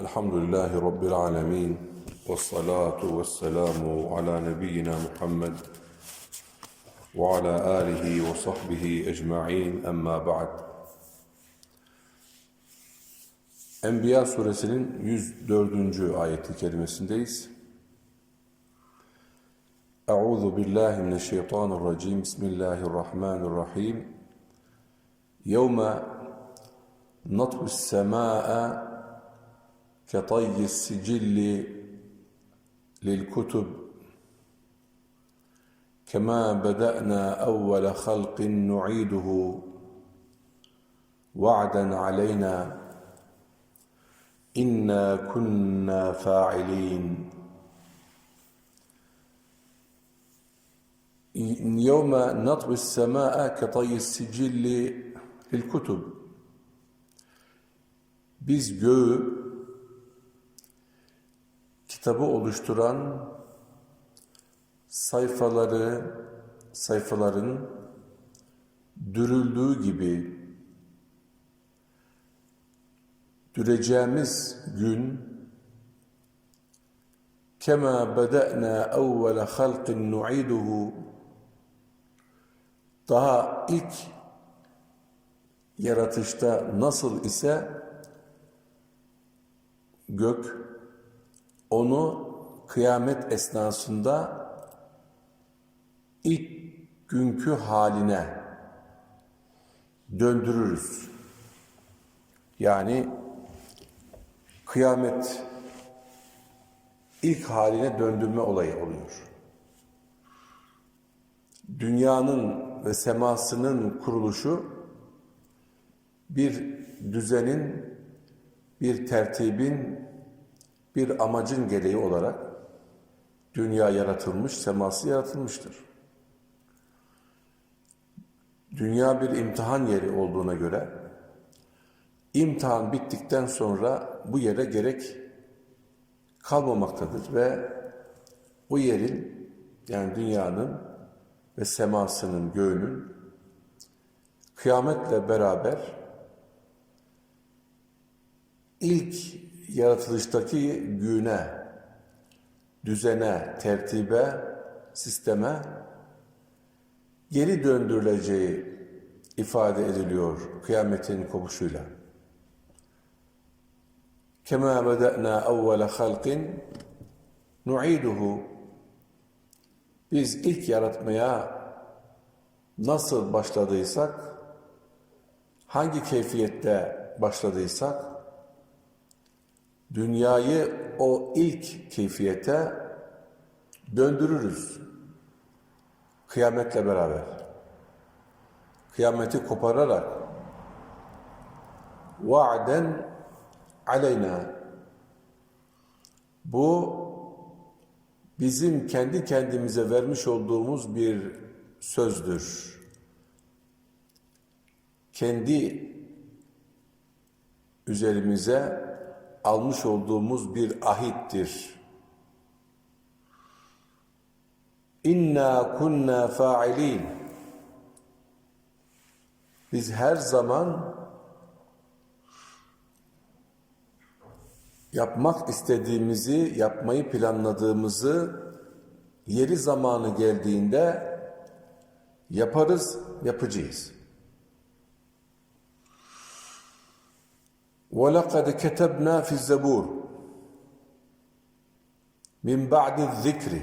Elhamdülillahi Rabbil alemin. Ve salatu ve selamu ala nebiyyina Muhammed ve ala alihi ve sahbihi ecma'in emma ba'd. Enbiya suresinin 104. ayeti kerimesindeyiz. Euzu billahi mineşşeytanirracim. Bismillahirrahmanirrahim. Yevme natbus semaa'a كطي السجل للكتب. كما بدأنا أول خلق نعيده. وعدا علينا. إنا كنا فاعلين. يوم نطوي السماء كطي السجل للكتب. Biz göğü kitabı oluşturan sayfaları, sayfaların dürüldüğü gibi düreceğimiz gün kema beda'na evvele halqin nu'iduhu daha ilk yaratışta nasıl ise gök onu kıyamet esnasında ilk günkü haline döndürürüz. Yani kıyamet ilk haline döndürme olayı oluyor. Dünyanın ve semasının kuruluşu bir düzenin, bir tertibin, bir amacın gereği olarak dünya yaratılmış, seması yaratılmıştır. Dünya bir imtihan yeri olduğuna göre imtihan bittikten sonra bu yere gerek kalmamaktadır ve bu yerin yani dünyanın ve semasının, göğünün kıyametle beraber ilk yaratılıştaki güne, düzene, tertibe, sisteme geri döndürüleceği ifade ediliyor kıyametin kopuşuyla. Kema beda'na evvele halqin nu'iduhu Biz ilk yaratmaya nasıl başladıysak, hangi keyfiyette başladıysak, dünyayı o ilk keyfiyete döndürürüz. Kıyametle beraber. Kıyameti kopararak va'den aleyna bu bizim kendi kendimize vermiş olduğumuz bir sözdür. Kendi üzerimize almış olduğumuz bir ahittir. İnna kunna fa'ilin. Biz her zaman yapmak istediğimizi, yapmayı planladığımızı yeri zamanı geldiğinde yaparız, yapacağız. وَلَقَدْ كَتَبْنَا فِي الزَّبُورِ مِنْ بَعْدِ الذِّكْرِ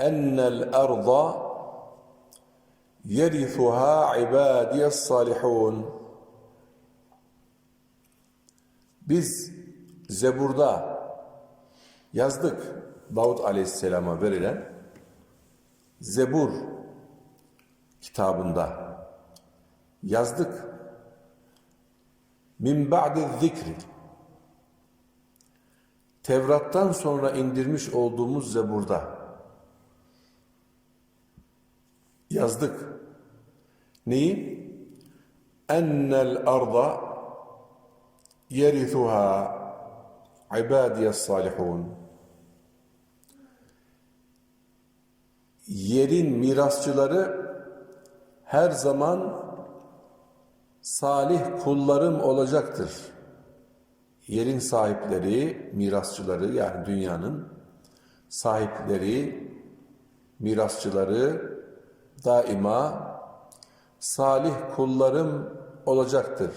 أَنَّ الْأَرْضَ يَرِثُهَا عِبَادِيَ الصَّالِحُونَ Biz Zebur'da yazdık Davud Aleyhisselam'a verilen Zebur kitabında yazdık. Min ba'di zikri Tevrat'tan sonra indirmiş olduğumuz Zebur'da yazdık. Neyi? Ennel arda yerithuha ibadiyes salihun. Yerin mirasçıları her zaman salih kullarım olacaktır. yerin sahipleri, mirasçıları yani dünyanın sahipleri, mirasçıları daima salih kullarım olacaktır.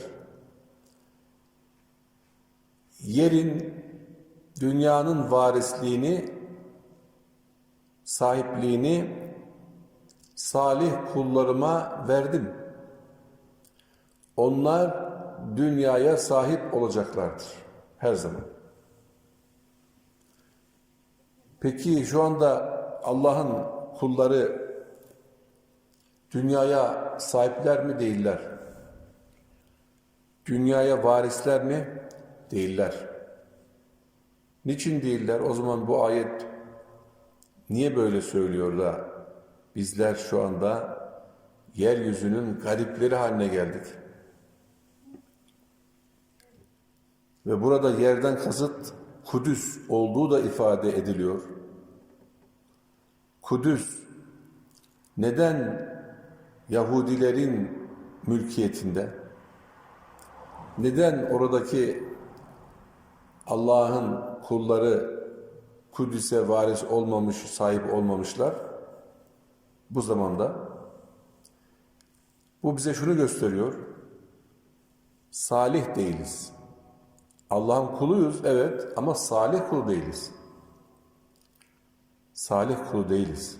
Yerin, dünyanın varisliğini, sahipliğini salih kullarıma verdim. Onlar dünyaya sahip olacaklardır her zaman. Peki şu anda Allah'ın kulları dünyaya sahipler mi değiller? Dünyaya varisler mi? Değiller. Niçin değiller? O zaman bu ayet niye böyle söylüyor da bizler şu anda yeryüzünün garipleri haline geldik? Ve burada yerden kasıt Kudüs olduğu da ifade ediliyor. Kudüs neden Yahudilerin mülkiyetinde? Neden oradaki Allah'ın kulları Kudüs'e varis olmamış, sahip olmamışlar? Bu zamanda bu bize şunu gösteriyor. Salih değiliz. Allah'ın kuluyuz evet ama salih kul değiliz. Salih kul değiliz.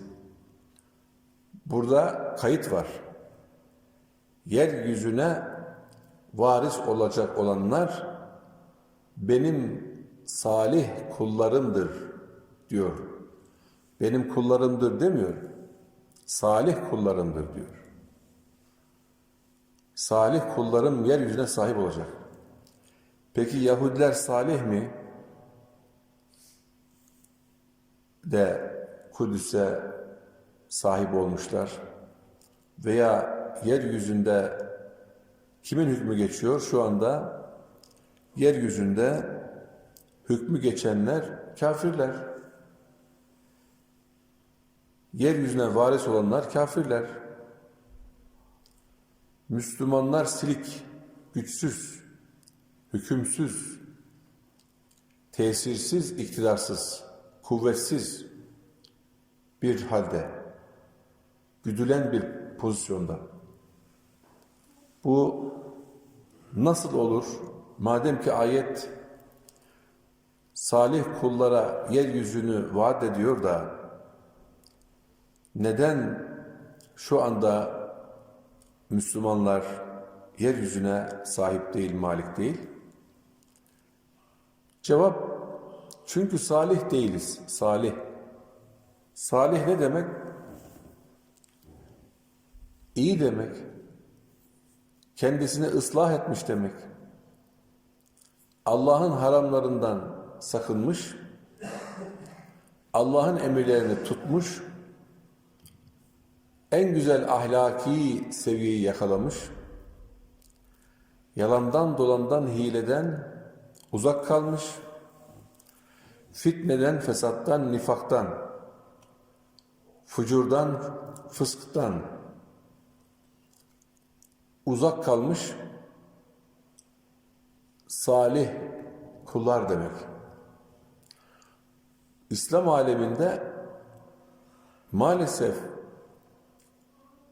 Burada kayıt var. Yeryüzüne varis olacak olanlar benim salih kullarımdır diyor. Benim kullarımdır demiyor. Salih kullarımdır diyor. Salih kullarım yeryüzüne sahip olacak. Peki Yahudiler salih mi? De Kudüs'e sahip olmuşlar. Veya yeryüzünde kimin hükmü geçiyor? Şu anda yeryüzünde hükmü geçenler kafirler. Yeryüzüne varis olanlar kafirler. Müslümanlar silik, güçsüz, hükümsüz, tesirsiz, iktidarsız, kuvvetsiz bir halde, güdülen bir pozisyonda. Bu nasıl olur? Madem ki ayet salih kullara yeryüzünü vaat ediyor da neden şu anda Müslümanlar yeryüzüne sahip değil, malik değil? Cevap, çünkü salih değiliz, salih. Salih ne demek? İyi demek. Kendisini ıslah etmiş demek. Allah'ın haramlarından sakınmış, Allah'ın emirlerini tutmuş, en güzel ahlaki seviyeyi yakalamış, yalandan dolandan hileden uzak kalmış, fitneden, fesattan, nifaktan, fucurdan, fısktan uzak kalmış salih kullar demek. İslam aleminde maalesef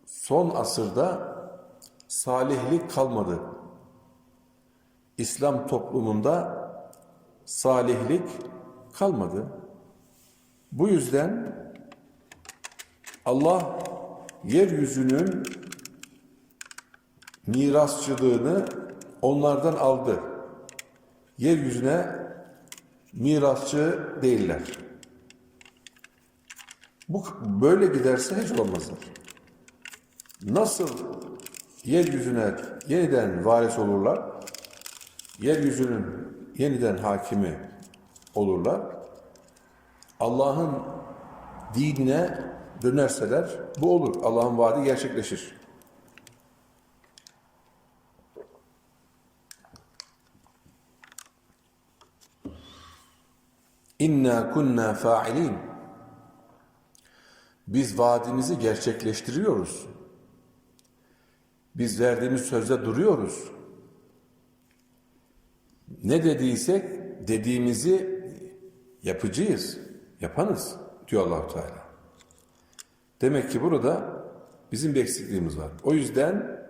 son asırda salihlik kalmadı. İslam toplumunda salihlik kalmadı. Bu yüzden Allah yeryüzünün mirasçılığını onlardan aldı. Yeryüzüne mirasçı değiller. Bu böyle giderse hiç olmazlar. Nasıl yeryüzüne yeniden varis olurlar? Yeryüzünün yeniden hakimi olurlar. Allah'ın dinine dönerseler bu olur. Allah'ın vaadi gerçekleşir. İnna kunna fa'ilin. Biz vaadimizi gerçekleştiriyoruz. Biz verdiğimiz sözde duruyoruz. Ne dediysek dediğimizi yapıcıyız, yapanız diyor Allahu Teala. Demek ki burada bizim bir eksikliğimiz var. O yüzden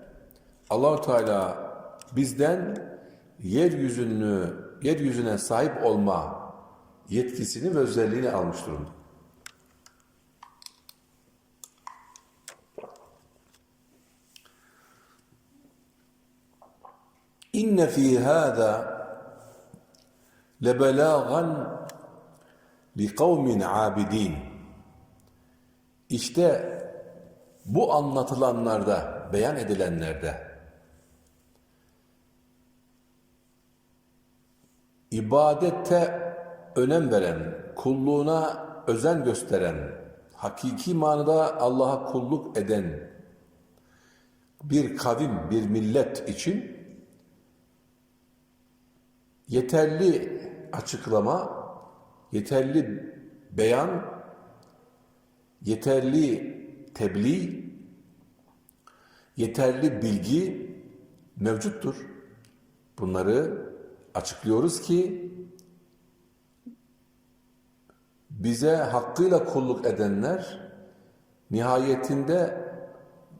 Allahu Teala bizden yeryüzünü, yeryüzüne sahip olma yetkisini ve özelliğini almış durumda. İnne fî hâzâ lebelâgan li kavmin abidin. İşte bu anlatılanlarda, beyan edilenlerde ibadette önem veren, kulluğuna özen gösteren, hakiki manada Allah'a kulluk eden bir kavim, bir millet için yeterli açıklama, yeterli beyan, yeterli tebliğ, yeterli bilgi mevcuttur. Bunları açıklıyoruz ki bize hakkıyla kulluk edenler nihayetinde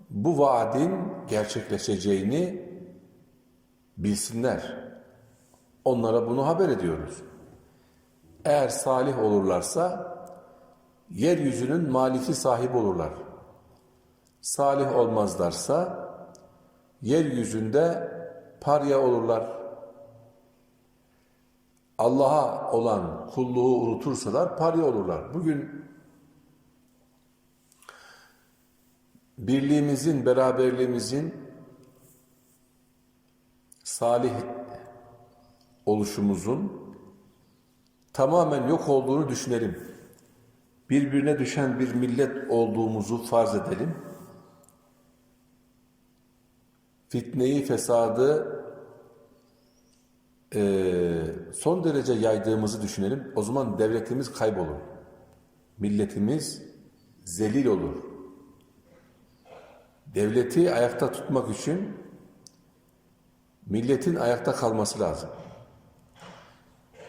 bu vaadin gerçekleşeceğini bilsinler. Onlara bunu haber ediyoruz. Eğer salih olurlarsa yeryüzünün maliki sahibi olurlar. Salih olmazlarsa yeryüzünde parya olurlar. Allah'a olan kulluğu unutursalar parya olurlar. Bugün birliğimizin, beraberliğimizin salih oluşumuzun tamamen yok olduğunu düşünelim. Birbirine düşen bir millet olduğumuzu farz edelim. Fitneyi, fesadı eee, son derece yaydığımızı düşünelim. O zaman devletimiz kaybolur. Milletimiz zelil olur. Devleti ayakta tutmak için milletin ayakta kalması lazım.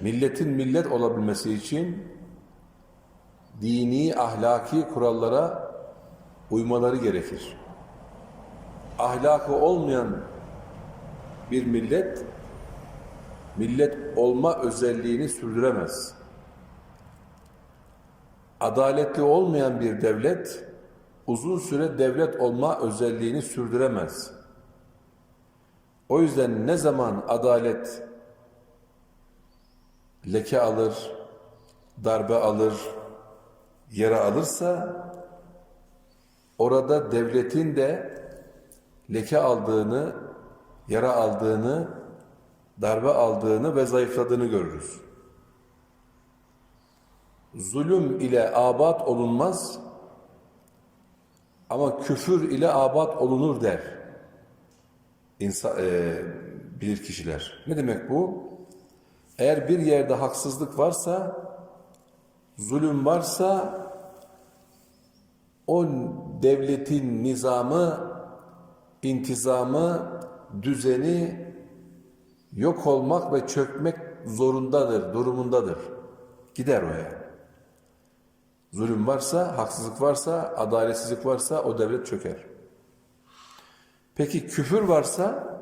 Milletin millet olabilmesi için dini, ahlaki kurallara uymaları gerekir. Ahlakı olmayan bir millet, millet olma özelliğini sürdüremez. Adaletli olmayan bir devlet, uzun süre devlet olma özelliğini sürdüremez. O yüzden ne zaman adalet leke alır, darbe alır, yara alırsa orada devletin de leke aldığını, yara aldığını, darbe aldığını ve zayıfladığını görürüz. Zulüm ile abat olunmaz ama küfür ile abat olunur der. İnsan, e, bilir kişiler. Ne demek bu? Eğer bir yerde haksızlık varsa, zulüm varsa o devletin nizamı, intizamı, düzeni yok olmak ve çökmek zorundadır, durumundadır. Gider o yani. Zulüm varsa, haksızlık varsa, adaletsizlik varsa o devlet çöker. Peki küfür varsa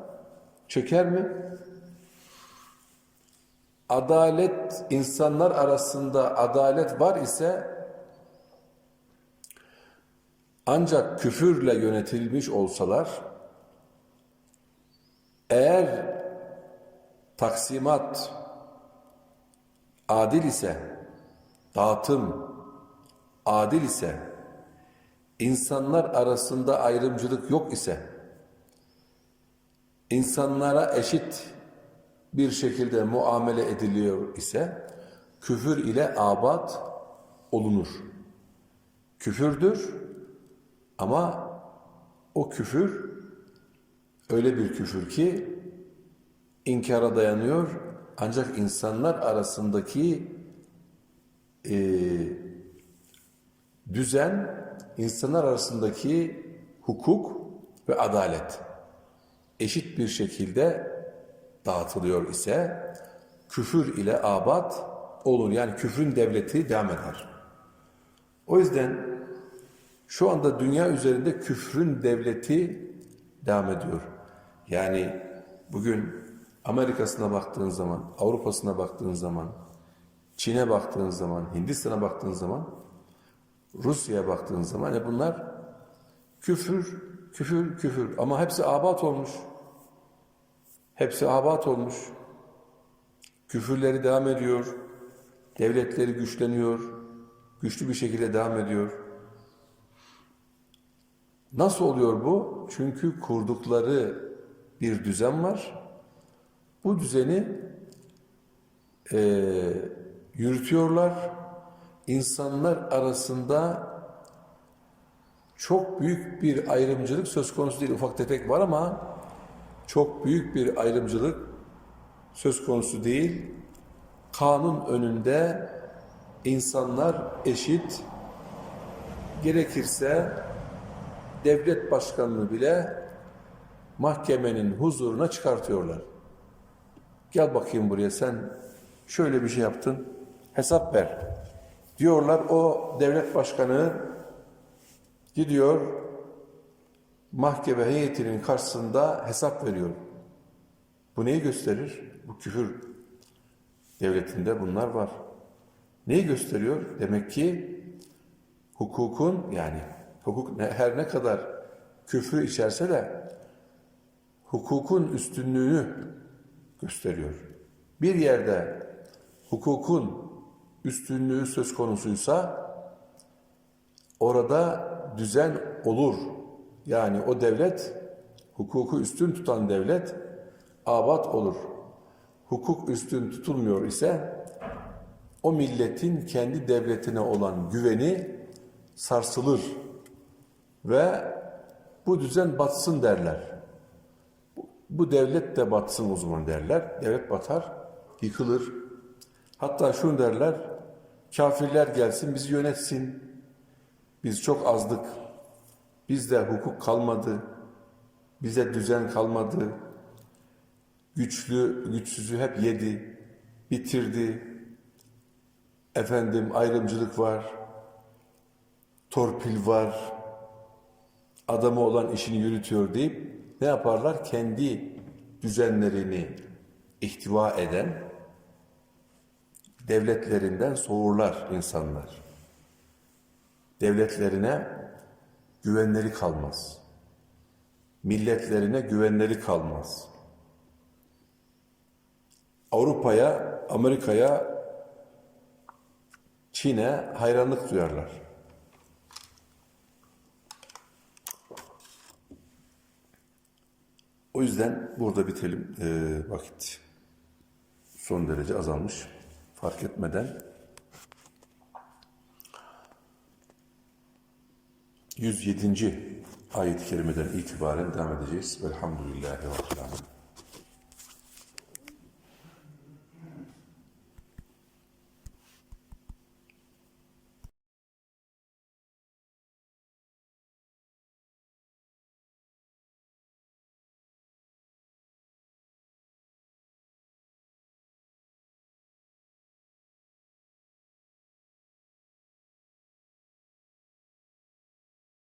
çöker mi? Adalet, insanlar arasında adalet var ise ancak küfürle yönetilmiş olsalar eğer taksimat adil ise dağıtım adil ise insanlar arasında ayrımcılık yok ise insanlara eşit bir şekilde muamele ediliyor ise küfür ile abat olunur. Küfürdür ama o küfür öyle bir küfür ki inkara dayanıyor ancak insanlar arasındaki e, düzen, insanlar arasındaki hukuk ve adalet eşit bir şekilde dağıtılıyor ise küfür ile abad olur. Yani küfrün devleti devam eder. O yüzden şu anda dünya üzerinde küfrün devleti devam ediyor. Yani bugün Amerika'sına baktığın zaman, Avrupa'sına baktığın zaman, Çin'e baktığın zaman, Hindistan'a baktığın zaman, Rusya'ya baktığın zaman e bunlar küfür, küfür, küfür. Ama hepsi abat olmuş. Hepsi abat olmuş. Küfürleri devam ediyor. Devletleri güçleniyor. Güçlü bir şekilde devam ediyor. Nasıl oluyor bu? Çünkü kurdukları bir düzen var. Bu düzeni eee, yürütüyorlar. İnsanlar arasında çok büyük bir ayrımcılık söz konusu değil. Ufak tefek var ama çok büyük bir ayrımcılık söz konusu değil. Kanun önünde insanlar eşit. Gerekirse devlet başkanını bile mahkemenin huzuruna çıkartıyorlar. Gel bakayım buraya sen şöyle bir şey yaptın. Hesap ver. Diyorlar o devlet başkanı gidiyor mahkeme heyetinin karşısında hesap veriyor. Bu neyi gösterir? Bu küfür devletinde bunlar var. Neyi gösteriyor? Demek ki hukukun yani hukuk ne- her ne kadar küfrü içerse de hukukun üstünlüğünü gösteriyor. Bir yerde hukukun üstünlüğü söz konusuysa orada düzen olur. Yani o devlet hukuku üstün tutan devlet abat olur. Hukuk üstün tutulmuyor ise o milletin kendi devletine olan güveni sarsılır ve bu düzen batsın derler. Bu- devlet de batsın o zaman derler. Devlet batar, yıkılır. Hatta şunu derler, kafirler gelsin bizi yönetsin. Biz çok azdık. Bizde hukuk kalmadı. Bize düzen kalmadı. Güçlü, güçsüzü hep yedi, bitirdi. Efendim ayrımcılık var. Torpil var. Adamı olan işini yürütüyor deyip ne yaparlar? Kendi düzenlerini ihtiva eden devletlerinden soğurlar insanlar. Devletlerine güvenleri kalmaz. Milletlerine güvenleri kalmaz. Avrupa'ya, Amerika'ya, Çin'e hayranlık duyarlar. O yüzden burada bitelim. Ee, vakit son derece azalmış. Fark etmeden 107. ayet-i kerimeden itibaren devam edeceğiz. Velhamdülillahi Rabbil Alemin.